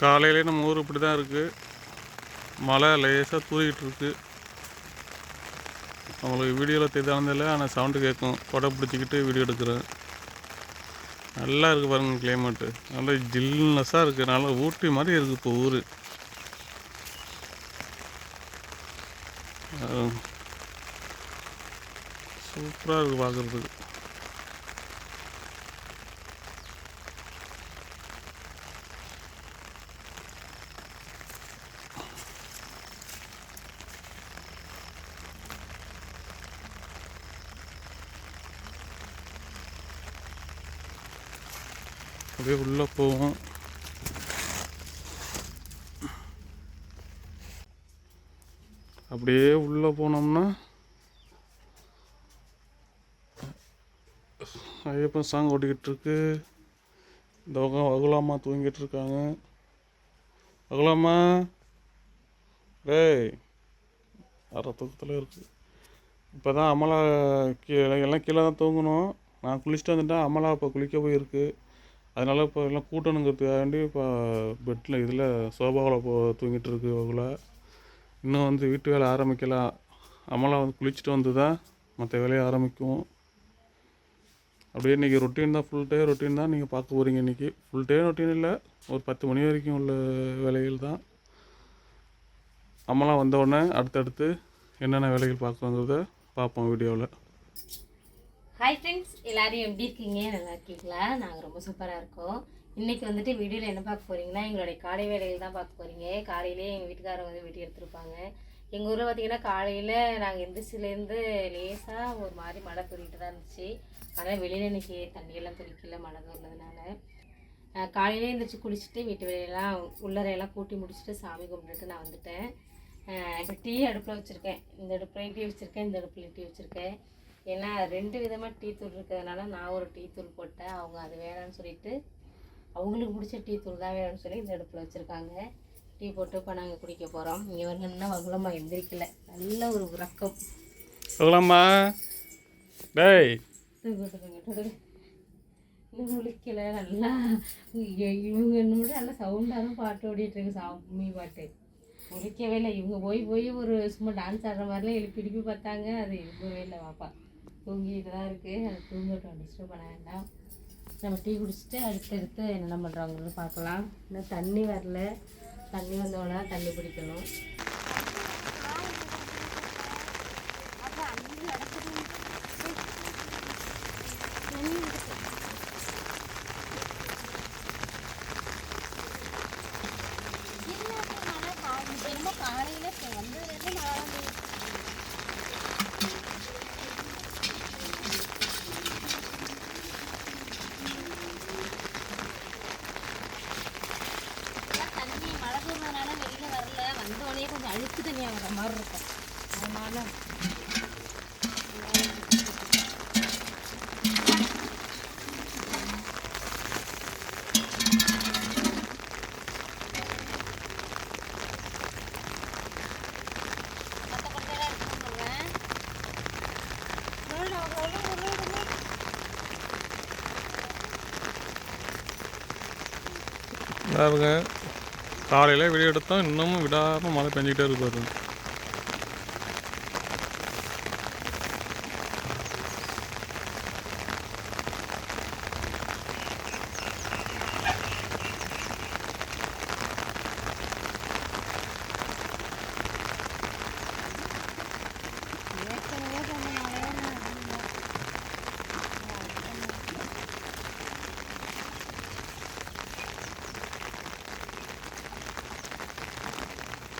காலையிலே நம்ம ஊர் இப்படி தான் இருக்குது மழை லேசாக தூக்கிட்டு இருக்கு உங்களுக்கு வீடியோவில் தெரியாதில்ல ஆனால் சவுண்டு கேட்கும். கொடை பிடிச்சிக்கிட்டு வீடியோ எடுக்கிறேன். நல்லா இருக்குது பாருங்கள் கிளைமேட்டு நல்லா ஜில்னஸாக இருக்குது நல்லா ஊட்டி மாதிரி இருக்குது இப்போ ஊர். சூப்பராக இருக்குது பார்க்குறதுக்கு அப்படியே உள்ளே போவோம். அப்படியே உள்ளே போனோம்னா ஐயப்பன் சாங் ஓடிக்கிட்டு இருக்கு இந்த பக்கம் வகுலாமா தூங்கிட்டு இருக்காங்க வகுலாமா டேய் அற தூக்கத்தில் இருக்கு. இப்போ தான் அமலா கீழே எல்லாம் கீழே தான் தூங்கணும். நான் குளிச்சுட்டு வந்துட்டேன் அமலா இப்போ குளிக்க போயிருக்கு. அதனால் இப்போ எல்லாம் கூட்டணுங்கிறதுக்காண்டி இப்போ பெட்டில் இதில் சோபாவில் போ தூங்கிட்டு இருக்கு அவங்கள இன்னும் வந்து வீட்டு வேலை ஆரம்பிக்கலாம் அமலா வந்து குளிச்சுட்டு வந்து தான் மற்ற வேலையை ஆரம்பிக்கும். அப்படியே இன்றைக்கி ரொட்டீன் தான் ஃபுல் டே ரொட்டீன் தான் நீங்கள் பார்க்க போகிறீங்க இன்றைக்கி ஃபுல் டே ரொட்டீன் இல்லை ஒரு பத்து மணி வரைக்கும் உள்ள வேலைகள் தான். அம்மலாம் வந்த உடனே அடுத்தடுத்து என்னென்ன வேலைகள் பார்க்கணுங்கிறத பார்ப்போம் வீடியோவில். ஹாய் ஃப்ரெண்ட்ஸ் எல்லாரும் எப்படி இருக்கீங்க? நல்லா இருக்கீங்களா? நாங்கள் ரொம்ப சூப்பராக இருக்கோம். இன்றைக்கி வந்துட்டு வீடியோவில் என்ன பார்க்க போகிறீங்கன்னா எங்களுடைய காலை வேலைகள் தான் பார்க்க போறீங்க. காலையிலே எங்கள் வீட்டுக்காரங்க வந்து வீடியோ எடுத்திருப்பாங்க. எங்கள் ஊரில் பார்த்தீங்கன்னா காலையில் நாங்கள் எந்திரிச்சிலேருந்து லேசாக ஒரு மாதிரி மழை தூரிட்டு தான் இருந்துச்சு. ஆனால் வெளியில் இன்னைக்கு தண்ணியெல்லாம் துளிக்கல மழை தூர்னதுனால அஹ் காலையிலே எழுந்திரிச்சு குளிச்சுட்டு வீட்டு வேலையெல்லாம் உள்ளறையெல்லாம் கூட்டி முடிச்சுட்டு சாமி கும்பிட்டுட்டு நான் வந்துட்டேன். இப்போ டீ அடுப்பில் வச்சுருக்கேன். இந்த அடுப்புலையும் டீ வச்சுருக்கேன் இந்த அடுப்புலையும் டீ வச்சுருக்கேன். ஏன்னா ரெண்டு விதமாக டீ தூள் இருக்கிறதுனால நான் ஒரு டீ தூள் போட்டேன். அவங்க அது வேணாம்னு சொல்லிட்டு அவங்களுக்கு பிடிச்ச டீ தூள் தான் வேணும்னு சொல்லி இந்த அடுப்பில் வச்சுருக்காங்க. டீ போட்டு இப்போ நாங்கள் குடிக்க போகிறோம் இங்கே வந்து என்ன வகுலமாக எந்திரிக்கல. நல்ல ஒரு உறக்கம். வகுலாமா டேய். இன்னும் முழிக்கல நல்லா. இவங்க என்னோட நல்லா சவுண்டான பாட்டு ஓடிட்டு இருக்கு. சாமி பாட்டு. முழிக்கவே இல்லை. இவங்க போய் போய் ஒரு சும்மா டான்ஸ் ஆடுற மாதிரிலாம் எழுப்பி எழுப்பி பார்த்தாங்க. அது எழுப்பவே இல்லை பாப்பா. தூங்கிட்டு தான் இருக்குது அது தூங்கட்டும் டிஸ்டர்ப் பண்ண வேண்டாம். நம்ம டீ குடிச்சிட்டு அடுத்தடுத்து என்னென்ன பண்ணுறாங்கன்னு பார்க்கலாம். இன்னும் தண்ணி வரல. தண்ணி வந்தோடனே தண்ணி பிடிக்கணும் தண்ணி மழை தூர்றதுனால வெளியில வரல வந்தோடனே கொஞ்சம் அழுக்கு தண்ணியாக வர மாதிரி இருக்கும் அதனால பாருங்க காலையில் வீடியோ எடுத்தோம் இன்னமும் விடாமல் மழை பெஞ்சிக்கிட்டே இருக்கு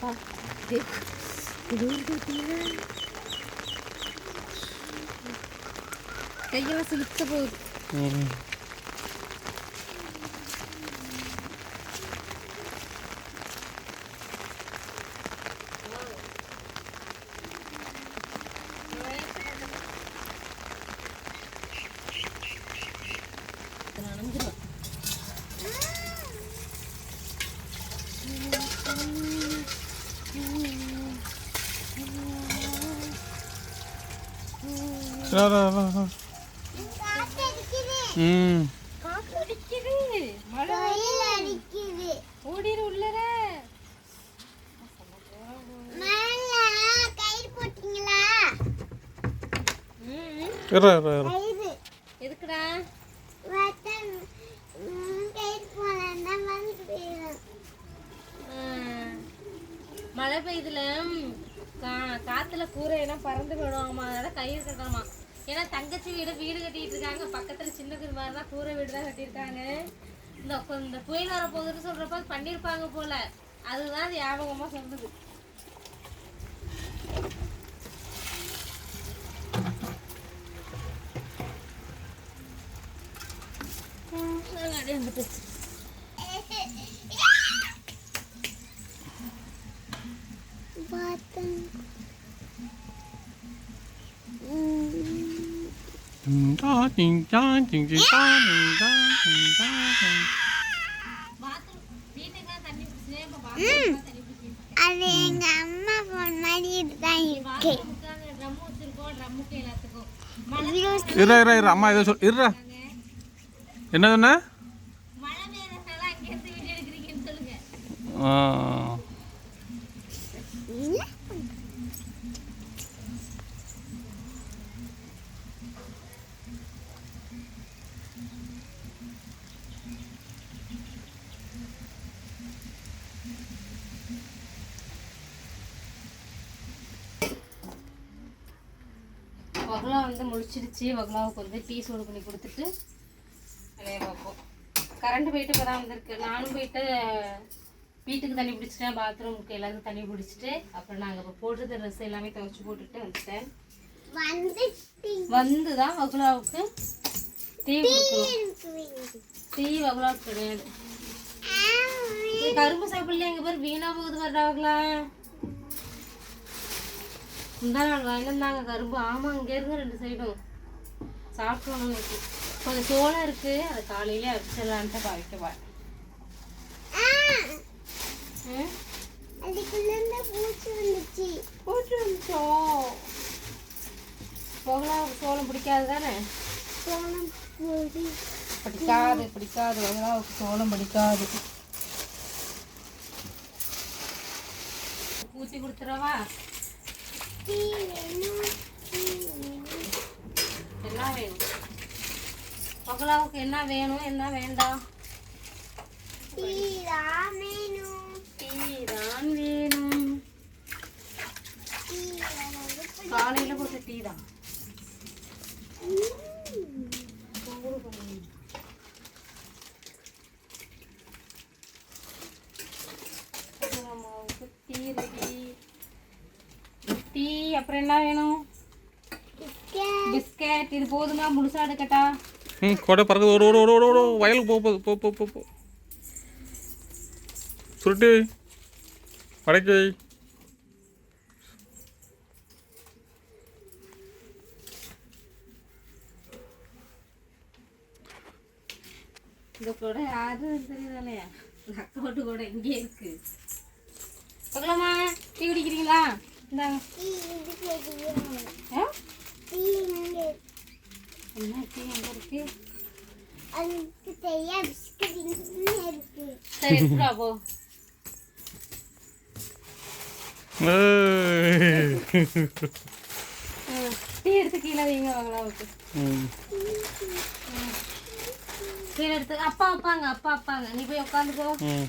பாருங்க கையெல்லாம் சிலுத்த போகுது ம். நனைஞ்சிரும் வா, வா, வா, வா. ம். இறா இறா கயிறு எதுக்குடா? போயிடும். மழை பெய்யுதுல காத்துல கூரை எல்லாம் பறந்து விடுவாமா அதனால கயிறு கட்டணுமா? ஏன்னா தங்கச்சி வீடு வீடு கட்டிட்டு இருக்காங்க. பக்கத்துல சின்ன குரு தான் கூரை வீடு தான் கட்டியிருக்காங்க. இந்த இந்த புயல் வர போகுதுன்னு சொல்றப்ப பண்ணியிருப்பாங்க போல. அதுதான் ஞாபகமா சொல்லுது பார்த்தேன் bathroom- வீட்டுக்குலாம் தண்ணி பிடிச்சே, இப்ப bathroom க்குலாம் தண்ணி பிடிச்சிட்டு அது எங்க அம்மா போன் மாதிரி தான் இருக்கு அம்மா ஏதோ சொல் இறா என்ன சொன்ன மழை பெய்யறதுனால அங்கேருந்து வீடியோ எடுக்கிறீங்கன்னு சொல்லுங்க. ஆ. வகுலா வந்து முழிச்சிடுச்சு வகுலாவுக்கு வந்து டீ சூடு பண்ணி கொடுத்துட்டு வேலையை பார்ப்போம் கரண்ட் போயிட்டு இப்போ தான் வந்திருக்கு. நானும் போயிட்டு வீட்டுக்கு தண்ணி பிடிச்சிட்டேன். பாத்ரூமுக்கு எல்லாத்துக்கும் தண்ணி பிடிச்சிட்டு அப்புறம் நாங்கள் இப்போ போட்டுருந்த ட்ரெஸ் எல்லாமே துவைச்சி போட்டுட்டு வந்துட்டேன். வந்து வந்து தான் வகுலாவுக்கு டீ கொடுக்கணும். டீ வகுலாவுக்கு கிடையாது. கரும்பு சாப்பிடல எங்க பேர்? வீணா போகுது வர்றாங்களா முந்தா நாள் வாங்கிட்டு வந்தாங்க கரும்பு. ஆமா இங்க இருந்து ரெண்டு சைடும் சாப்பிட்டோம் இன்னைக்கு. கொஞ்சம் சோளம் இருக்கு. அதை காலையில அடிச்சிடலான்ட்டு பாய்க்க போறேன் ம்? அதுக்குள்ள இருந்து பூச்சி வந்துச்சு. போகலாம் சோளம் பிடிக்காது தானே? சோளம் பொடி பிடிக்காது பிடிக்காது. வகுலாவுக்கு சோளம் பிடிக்காது. ஊற்றி கொடுத்துறவா என்ன வேணும்? பகலாவுக்கு என்ன வேணும்? என்ன வேண்டாம்? வேணும் தான் வேணும். காலையில கொடுத்த டீ தான் அம்மாவுக்கு டீ ரெடி டீ அப்புறம் என்ன வேணும்? பிஸ்கட். இது போதுமா? முழுசா எடுக்கட்டா? ம் கொடை பறக்குது. ஓடு ஓடு ஓடு ஓடு ஓடு. வயலுக்கு போ போ போ போ போ சுருட்டி. வடக்கை இந்த கூட யாரு தெரியுதாலையா இந்த அக்கௌண்ட் கூட இங்கே இருக்கு. பார்க்கலாமா? டீ குடிக்கிறீங்களா? என்ன டீ எங்க இருக்கு சரி போ டீ எடுத்து கீழே வைங்க வாங்கலாவுக்கு ம். கீழே எடுத்து அப்பா வைப்பாங்க அப்பா வைப்பாங்க நீ போய் உட்காந்துக்கோ ம்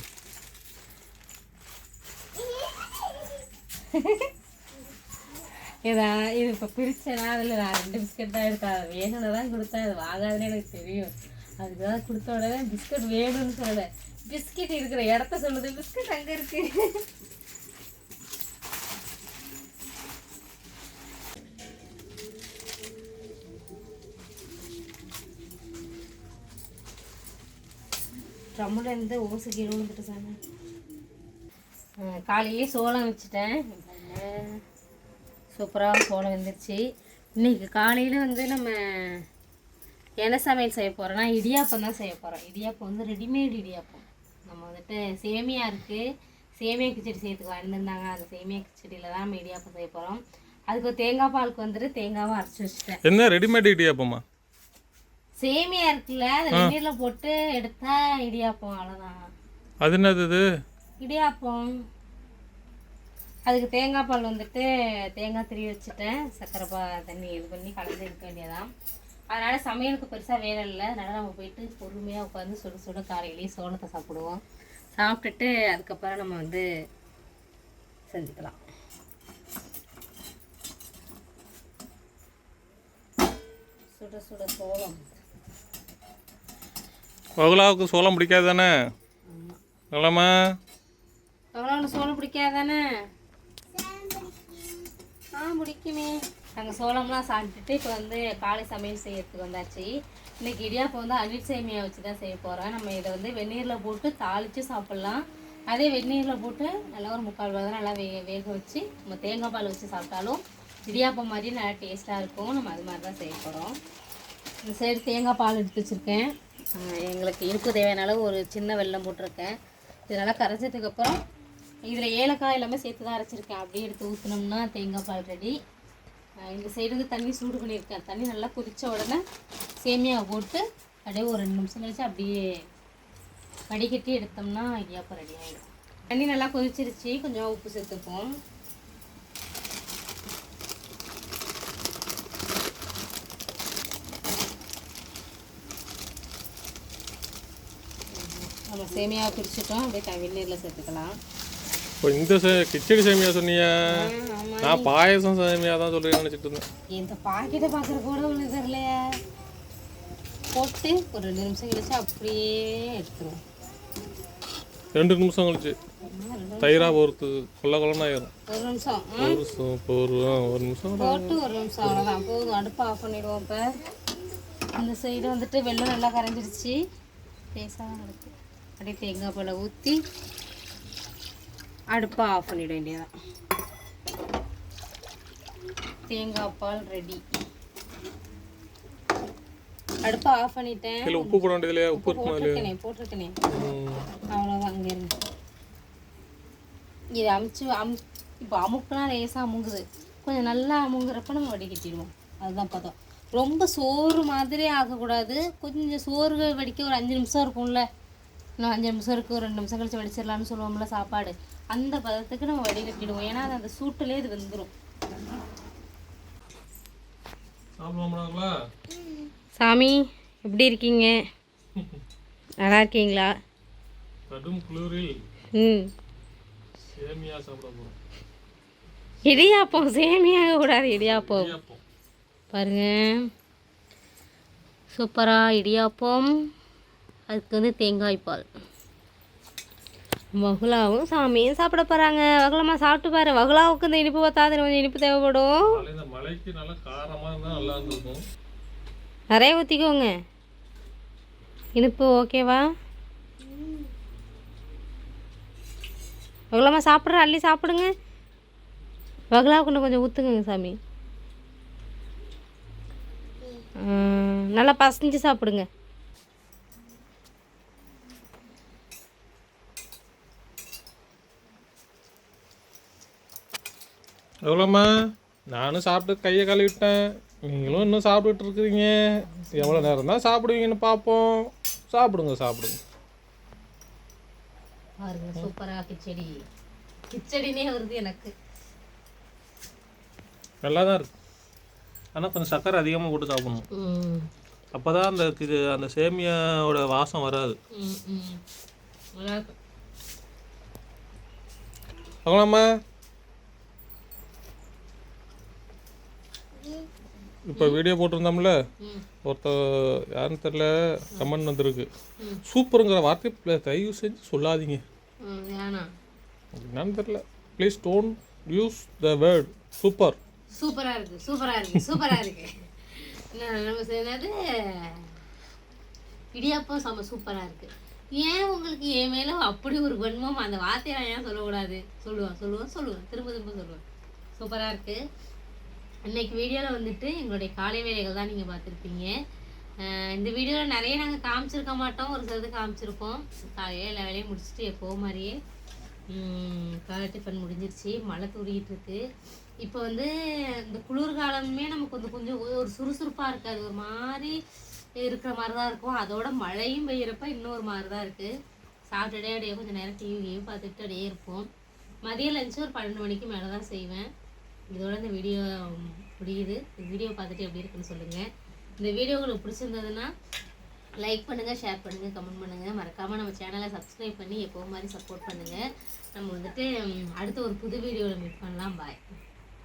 இதா இது இப்போ பிரிச்சேனா அதில் நான் ரெண்டு பிஸ்கட் தான் எடுத்தேன். அது வேணும்னு தான் கொடுத்தேன். அது வாங்காதுன்னு எனக்கு தெரியும். அதுக்கு தான் கொடுத்த உடனே பிஸ்கட் வேணும்னு சொல்லலை. பிஸ்கட் இருக்கிற இடத்த சொல்லுது. பிஸ்கட் அங்கே இருக்கு. ட்ரம்மில் இருந்து ஓசு கீழே விழுந்துட்டு சாங்க காலையிலேயே சோளம் வச்சுட்டேன். சூப்பராக சோளம் வந்துருச்சு. இன்னைக்கு காலையில் வந்து நம்ம என்ன சமையல் செய்ய போகிறோம்னா இடியாப்பம் தான் செய்ய போகிறோம் இடியாப்பம் வந்து ரெடிமேட் இடியாப்பம். நம்ம வந்துட்டு சேமியா இருக்குது சேமியா கிச்சடி சேர்த்துக்கு வாழ்ந்துருந்தாங்க அந்த சேமியா கிச்சடியில் தான் நம்ம இடியாப்பம் செய்ய போகிறோம் அதுக்கு தேங்காய் பாலுக்கு வந்துட்டு தேங்காவை அரைச்சி வச்சுட்டேன். என்ன? ரெடிமேட் இடியாப்பமா? சேமியா இருக்குல்ல அதை போட்டு எடுத்தா இடியாப்பம் அவ்வளோதான் அது என்னது இடியாப்பம். அதுக்கு தேங்காய் பால் வந்துட்டு தேங்காய் திருவி வச்சுட்டேன். சர்க்கரை பா தண்ணி இது பண்ணி கலந்து இருக்க வேண்டியதான் அதனால் சமையலுக்கு பெருசாக வேலை இல்லை. அதனால் நம்ம போயிட்டு பொறுமையாக உட்காந்து சுட சுட காலையிலேயே சோளத்தை சாப்பிடுவோம். சாப்பிட்டுட்டு அதுக்கப்புறம் நம்ம வந்து செஞ்சுக்கலாம். சுட சுட சோளம். பகுலாவுக்கு சோளம் பிடிக்காது தானே நல்லம்மா எவ்வளோ சோளம் பிடிக்காதானே ஆ பிடிக்குமே நாங்கள் சோளம்லாம் சாப்பிட்டுட்டு இப்போ வந்து காலை சமையல் செய்யறதுக்கு வந்தாச்சு. இன்னைக்கு இடியாப்பம் வந்து அனில் சேமியா வச்சு தான் செய்ய போகிறோம் நம்ம இதை வந்து வெந்நீரில் போட்டு தாளித்து சாப்பிட்லாம். அதே வெந்நீரில் போட்டு நல்லா ஒரு முக்கால் தான் நல்லா வேக வேக வச்சு நம்ம தேங்காய் பால் வச்சு சாப்பிட்டாலும் இடியாப்பம் மாதிரி நல்லா டேஸ்ட்டாக இருக்கும். நம்ம அது மாதிரி தான் செய்ய போகிறோம் இந்த சைடு தேங்காய் பால் எடுத்து வச்சுருக்கேன். எங்களுக்கு இனிப்பு தேவையான அளவு ஒரு சின்ன வெள்ளம் போட்டிருக்கேன். இதனால் கரைச்சதுக்கப்புறம் இதில் ஏலக்காய் எல்லாமே சேர்த்து தான் அரைச்சிருக்கேன். அப்படியே எடுத்து ஊற்றினோம்னா தேங்காய் பால் ரெடி இந்த சைடு வந்து தண்ணி சூடு பண்ணியிருக்கேன். தண்ணி நல்லா கொதித்த உடனே சேமியாவை போட்டு அப்படியே ஒரு ரெண்டு நிமிஷம் கழிச்சு அப்படியே வடிகட்டி எடுத்தோம்னா இடியாப்பம் ரெடி ஆகிடும் தண்ணி நல்லா கொதிச்சிருச்சு. கொஞ்சம் உப்பு சேர்த்துப்போம். நம்ம சேமியாவை பிரிச்சுட்டோம். அப்படியே த சேர்த்துக்கலாம். இப்போ இந்த கிச்சடி சேமியா சொன்னீங்க நான் பாயசம் சேமியா தான் சொல்றேன்னு நினச்சிட்டு இருந்தேன் இந்த பாக்கெட்டை பார்க்குற கூட ஒன்று தெரியலையே போட்டு ஒரு ரெண்டு நிமிஷம் கழிச்சு அப்படியே எடுத்துருவோம் ரெண்டு நிமிஷம் கழிச்சு தயிராக பொறுத்து கொல்ல கொல்லன்னு ஆயிரும் ஒரு நிமிஷம்? ஒரு நிமிஷம் இப்போ ஒரு நிமிஷம் போட்டு ஒரு நிமிஷம் அவ்வளோதான் போதும் அடுப்பை ஆஃப் பண்ணிடுவோம் இப்போ இந்த சைடு வந்துட்டு வெள்ளம் நல்லா கரைஞ்சிருச்சு பேசாமல் இருக்கு அப்படியே தேங்காய் பாலை ஊற்றி அடுப்பை ஆஃப் பண்ணிட வேண்டியதான் தேங்காய் பால் ரெடி அடுப்பை ஆஃப் பண்ணிட்டேன். இல்லை உப்பு போட வேண்டியது இல்லையா? உப்பு போட்டிருக்கேனே போட்டிருக்கேனே. அவ்வளோதான் அங்கே இருந்து. இது அமுச்சு அம் இப்போ அமுக்குனா லேசாக அமுங்குது. கொஞ்சம் நல்லா அமுங்குறப்ப நம்ம வடிகட்டிடுவோம் அதுதான் பார்த்தோம் ரொம்ப சோறு மாதிரி ஆகக்கூடாது. கொஞ்சம் சோறு வடிக்க ஒரு அஞ்சு நிமிஷம் இருக்கும்ல. இன்னும் அஞ்சு நிமிஷம் இருக்குது ஒரு ரெண்டு நிமிஷம் கழிச்சு வடிச்சிடலாம்னு சொல்லுவோம்ல சாப்பாடு. அந்த பதத்துக்கு நம்ம வடிகட்டிடுவோம் ஏன்னா அது அந்த சூட்டுலேயே இது வெந்துடும் சாமி எப்படி இருக்கீங்க? நல்லா இருக்கீங்களா? கடும் குளிரில் ம். சேமியா சாப்பிட போகிறோம் இடியாப்பம் சேமியாக கூடாது இடியாப்பம். இடியாப்பம். பாருங்க. சூப்பராக இடியாப்பம். அதுக்கு வந்து தேங்காய் பால். வகுலாவும் சாமியும் சாப்பிட போகிறாங்க வகுலம்மா சாப்பிட்டு பாரு. வகுலாவுக்கு இந்த இனிப்பு பத்தாது. கொஞ்சம் இனிப்பு தேவைப்படும். நிறைய ஊற்றிக்கோங்க இனிப்பு ஓகேவா? வகுலம்மா சாப்பிட்ற? அள்ளி சாப்பிடுங்க. வகுலாவுக்கு கொஞ்சம் ஊற்றுங்க சாமி. நல்லா பசஞ்சு சாப்பிடுங்க. எவ்வளோம்மா? நானும் சாப்பிட்டு கையை கழுவிட்டேன். நீங்களும் இன்னும் சாப்பிட்டுட்டு இருக்கிறீங்க. எவ்வளோ நேரம் தான் சாப்பிடுவீங்கன்னு பார்ப்போம். சாப்பிடுங்க சாப்பிடுங்க. பாருங்க சூப்பராக கிச்சடி கிச்சடினே வருது எனக்கு. நல்லா தான் இருக்கு. ஆனால் கொஞ்சம் சர்க்கரை அதிகமாக போட்டு சாப்பிடணும். அப்போ தான் அந்த இது அந்த சேமியாவோட வாசம் வராது. அவங்களாம்மா இப்போ வீடியோ போட்டிருந்தோம்ல ம். ஒருத்தர் யாருன்னு தெரில கமெண்ட் வந்திருக்கு. சூப்பருங்கிற வார்த்தை தயவு செஞ்சு சொல்லாதீங்க. என்னன்னு தெரில please don't use the word super சூப்பரா இருக்கு சூப்பரா இருக்கு சூப்பரா இருக்கு. என்ன நம்ம செய்யறது இடியாப்பம் செம்ம சூப்பரா இருக்கு. ஏன் உங்களுக்கு என் மேல அப்படி ஒரு வன்மம் அந்த வார்த்தையை நான் ஏன் சொல்லக்கூடாது? சொல்லுவேன் சொல்லுவேன் சொல்லுவேன் திரும்ப திரும்ப சொல்லுவேன். சூப்பரா இருக்கு. இன்றைக்கி வீடியோவில் வந்துட்டு எங்களுடைய காலை வேலைகள் தான் நீங்கள் பார்த்துருப்பீங்க. இந்த வீடியோவில் நிறைய நாங்கள் காமிச்சிருக்க மாட்டோம். ஒரு சிலது காமிச்சிருப்போம். காலையில் எல்லா வேலையும் முடிச்சுட்டு எப்போ மாதிரியே காலை டிஃபன் முடிஞ்சிருச்சு. மழை தூரிக்கிட்டு இருக்கு இப்போ வந்து இந்த குளிர்காலமே நமக்கு கொஞ்சம் கொஞ்சம் ஒரு சுறுசுறுப்பாக இருக்காது. ஒரு மாதிரி இருக்கிற மாதிரி தான் இருக்கும். அதோட மழையும் பெய்யறப்ப இன்னொரு மாதிரி தான் இருக்குது சாப்பிட்டுட்டே அப்படியே கொஞ்சம் நேரம் டிவி கேம் பார்த்துட்டு அப்படியே இருப்போம். மதியம் லஞ்சு ஒரு பன்னெண்டு மணிக்கு மேலே தான் செய்வேன். இதோட இந்த வீடியோ முடியுது. இந்த வீடியோ பார்த்துட்டு எப்படி இருக்குன்னு சொல்லுங்கள் இந்த வீடியோ உங்களுக்கு பிடிச்சிருந்ததுன்னா லைக் பண்ணுங்கள் ஷேர் பண்ணுங்கள் கமெண்ட் பண்ணுங்கள் மறக்காமல் நம்ம சேனலை சப்ஸ்கிரைப் பண்ணி எப்போ மாதிரி சப்போர்ட் பண்ணுங்கள் நம்ம வந்துட்டு அடுத்த ஒரு புது வீடியோவில் மீட் பண்ணலாம். பாய்